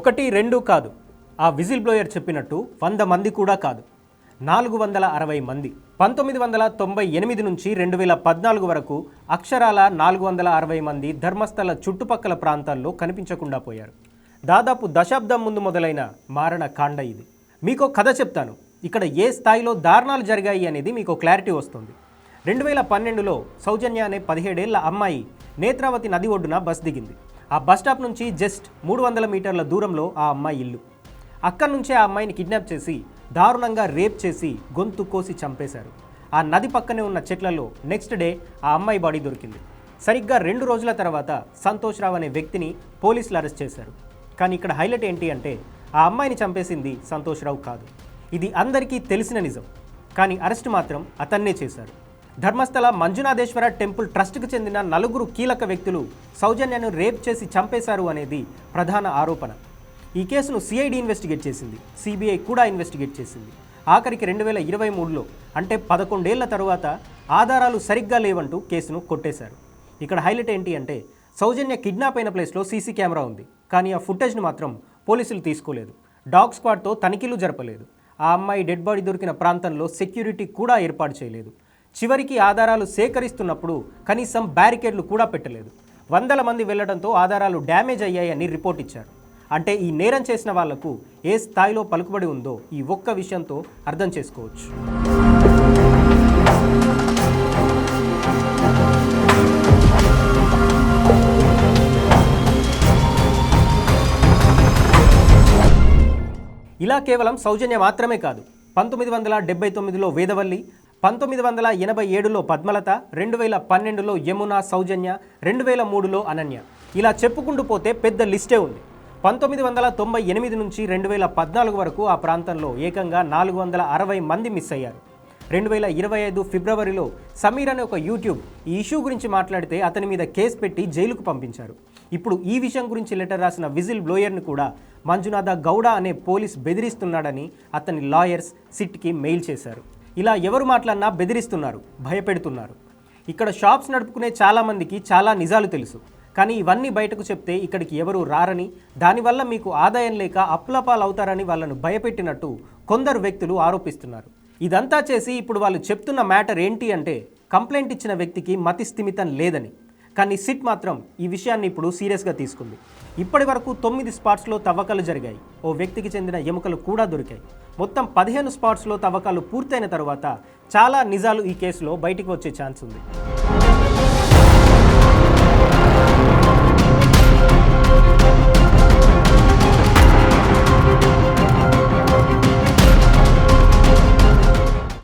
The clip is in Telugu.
ఒకటి రెండు కాదు. ఆ విజిల్ బ్లోయర్ చెప్పినట్టు వంద మంది కూడా కాదు. నాలుగు వందల అరవై మంది. పంతొమ్మిది వందల తొంభై ఎనిమిది నుంచి రెండు వేల పద్నాలుగు వరకు అక్షరాల నాలుగు వందల అరవై మంది ధర్మస్థల చుట్టుపక్కల ప్రాంతాల్లో కనిపించకుండా పోయారు. దాదాపు దశాబ్దం ముందు మొదలైన మారణ కాండ ఇది. మీకు కథ చెప్తాను. ఇక్కడ ఏ స్థాయిలో దారుణాలు జరిగాయి అనేది మీకు క్లారిటీ వస్తుంది. రెండు వేల పన్నెండులో సౌజన్య అనే పదిహేడేళ్ళ అమ్మాయి నేత్రావతి నది ఒడ్డున బస్ దిగింది. ఆ బస్ స్టాప్ నుంచి జస్ట్ మూడు వందల మీటర్ల దూరంలో ఆ అమ్మాయి ఇల్లు. అక్కడి నుంచే ఆ అమ్మాయిని కిడ్నాప్ చేసి దారుణంగా రేప్ చేసి గొంతు కోసి చంపేశారు. ఆ నది పక్కనే ఉన్న చెట్లలో నెక్స్ట్ డే ఆ అమ్మాయి బాడీ దొరికింది. సరిగ్గా రెండు రోజుల తర్వాత సంతోష్ రావు అనే వ్యక్తిని పోలీసులు అరెస్ట్ చేశారు. కానీ ఇక్కడ హైలైట్ ఏంటి అంటే ఆ అమ్మాయిని చంపేసింది సంతోష్ రావు కాదు. ఇది అందరికీ తెలిసిన నిజం. కానీ అరెస్ట్ మాత్రం అతన్నే చేశారు. ధర్మస్థల మంజునాథేశ్వర టెంపుల్ ట్రస్ట్కు చెందిన నలుగురు కీలక వ్యక్తులు సౌజన్యను రేప్ చేసి చంపేశారు అనేది ప్రధాన ఆరోపణ. ఈ కేసును సిఐడి ఇన్వెస్టిగేట్ చేసింది. సిబిఐ కూడా ఇన్వెస్టిగేట్ చేసింది. ఆఖరికి రెండు వేల ఇరవై మూడులో అంటే పదకొండేళ్ళ తరువాత ఆధారాలు సరిగ్గా లేవంటూ కేసును కొట్టేశారు. ఇక్కడ హైలైట్ ఏంటి అంటే సౌజన్య కిడ్నాప్ అయిన ప్లేస్లో సీసీ కెమెరా ఉంది. కానీ ఆ ఫుటేజ్ను మాత్రం పోలీసులు తీసుకోలేదు. డాగ్ స్క్వాడ్తో తనిఖీలు జరపలేదు. ఆ అమ్మాయి డెడ్ బాడీ దొరికిన ప్రాంతంలో సెక్యూరిటీ కూడా ఏర్పాటు చేయలేదు. చివరికి ఆధారాలు సేకరిస్తున్నప్పుడు కనీసం బ్యారికేడ్లు కూడా పెట్టలేదు. వందల మంది వెళ్ళడంతో ఆధారాలు డ్యామేజ్ అయ్యాయని రిపోర్ట్ ఇచ్చారు. అంటే ఈ నేరం చేసిన వాళ్ళకు ఏ స్థాయిలో పలుకుబడి ఉందో ఈ ఒక్క విషయంతో అర్థం చేసుకోవచ్చు. ఇలా కేవలం సౌజన్య మాత్రమే కాదు. పంతొమ్మిది వందల డెబ్బై తొమ్మిదిలో వేదవల్లి పంతొమ్మిది వందల ఎనభై ఏడులో పద్మలత రెండు వేల పన్నెండులో యమున సౌజన్య రెండు వేల మూడులో అనన్య. ఇలా చెప్పుకుంటూ పోతే పెద్ద లిస్టే ఉంది. పంతొమ్మిది వందల తొంభై ఎనిమిది నుంచి రెండు వేల పద్నాలుగు వరకు ఆ ప్రాంతంలో ఏకంగా నాలుగు వందల అరవై మంది మిస్ అయ్యారు. రెండు వేల ఇరవై ఐదు ఫిబ్రవరిలో సమీర్ అనే ఒక యూట్యూబ్ ఈ ఇష్యూ గురించి మాట్లాడితే అతని మీద కేసు పెట్టి జైలుకు పంపించారు. ఇప్పుడు ఈ విషయం గురించి లెటర్ రాసిన విజిల్ బ్లోయర్ని కూడా మంజునాథ గౌడ అనే పోలీస్ బెదిరిస్తున్నాడని అతని లాయర్స్ సిట్కి మెయిల్ చేశారు. ఇలా ఎవరు మాట్లాడినా బెదిరిస్తున్నారు భయపెడుతున్నారు. ఇక్కడ షాప్స్ నడుపుకునే చాలామందికి చాలా నిజాలు తెలుసు. కానీ ఇవన్నీ బయటకు చెప్తే ఇక్కడికి ఎవరు రారని దానివల్ల మీకు ఆదాయం లేక అప్లపాలవుతారని వాళ్ళను భయపెట్టినట్టు కొందరు వ్యక్తులు ఆరోపిస్తున్నారు. ఇదంతా చేసి ఇప్పుడు వాళ్ళు చెప్తున్న మ్యాటర్ ఏంటి అంటే కంప్లైంట్ ఇచ్చిన వ్యక్తికి మతి స్థిమితం లేదని. కానీ సిట్ మాత్రం ఈ విషయాన్ని ఇప్పుడు సీరియస్గా తీసుకుంది. ఇప్పటి వరకు తొమ్మిది స్పాట్స్లో తవ్వకాలు జరిగాయి. ఓ వ్యక్తికి చెందిన ఎముకలు కూడా దొరికాయి. మొత్తం పదిహేను స్పాట్స్లో తవ్వకాలు పూర్తయిన తర్వాత చాలా నిజాలు ఈ కేసులో బయటికి వచ్చే ఛాన్స్ ఉంది.